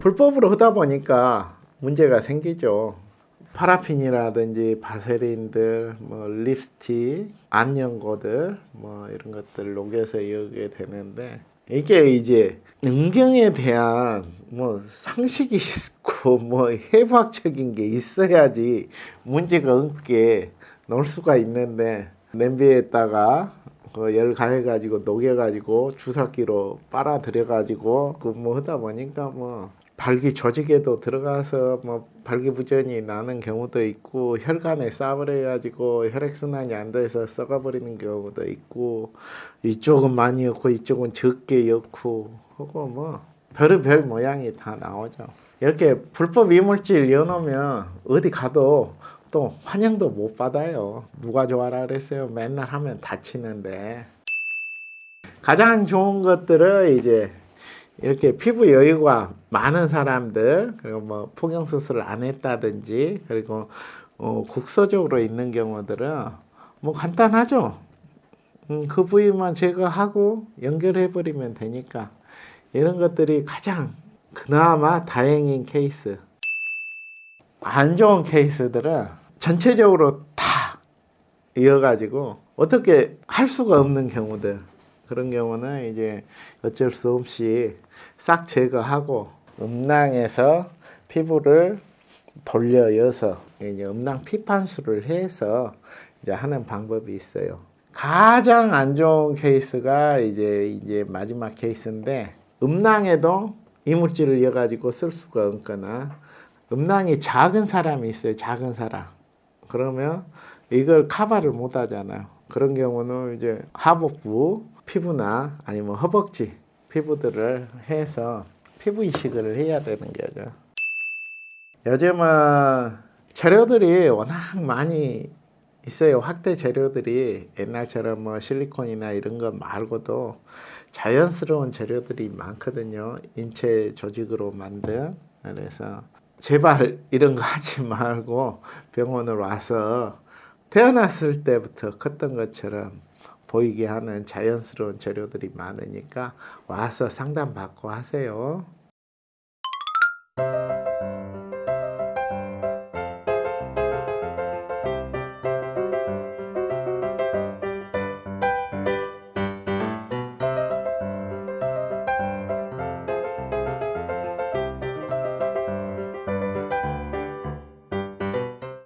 불법으로 하다 보니까 문제가 생기죠. 파라핀이라든지 바세린들, 뭐 립스틱, 안연고들, 뭐 이런 것들 녹여서 이용하게 되는데 이게 이제 음경에 대한 뭐 상식이 있고 뭐 해부학적인 게 있어야지 문제가 없게 넣을 수가 있는데 냄비에다가 그열 가해가지고 녹여가지고 주사기로 빨아들여가지고 그 뭐 하다 보니까 뭐 발기 조직에도 들어가서 뭐 발기부전이 나는 경우도 있고 혈관에 싸버려 가지고 혈액순환이 안 돼서 썩어버리는 경우도 있고 이쪽은 많이 였고 이쪽은 적게 였고 하고 뭐 별의별 모양이 다 나오죠. 이렇게 불법 이물질 여놓으면 어디 가도 또 환영도 못 받아요. 누가 좋아라 그랬어요. 맨날 하면 다치는데. 가장 좋은 것들은 이제 이렇게 피부 여유가 많은 사람들 그리고 뭐 폭경 수술을 안 했다든지 그리고 어, 국소적으로 있는 경우들은 뭐 간단하죠. 음, 그 부위만 제거하고 연결해 버리면 되니까 이런 것들이 가장 그나마 다행인 케이스. 안 좋은 케이스들은 전체적으로 다 이어가지고 어떻게 할 수가 없는 경우들 그런 경우는 이제 어쩔 수 없이 싹 제거하고 음낭에서 피부를 돌려여서 이제 음낭 피판수를 해서 이제 하는 방법이 있어요. 가장 안 좋은 케이스가 이제 이제 마지막 케이스인데 음낭에도 이물질을 이어가지고 쓸 수가 없거나 음낭이 작은 사람이 있어요. 작은 사람. 그러면 이걸 카바를 못 하잖아요. 그런 경우는 이제 하복부 피부나 아니면 허벅지 피부들을 해서 피부 이식을 해야 되는 거죠. 요즘은 재료들이 워낙 많이 있어요. 확대 재료들이 옛날처럼 뭐 실리콘이나 이런 것 말고도 자연스러운 재료들이 많거든요. 인체 조직으로 만든. 그래서 제발 이런 거 하지 말고 병원을 와서 태어났을 때부터 컸던 것처럼 보이게 하는 자연스러운 재료들이 많으니까 와서 상담 받고 하세요.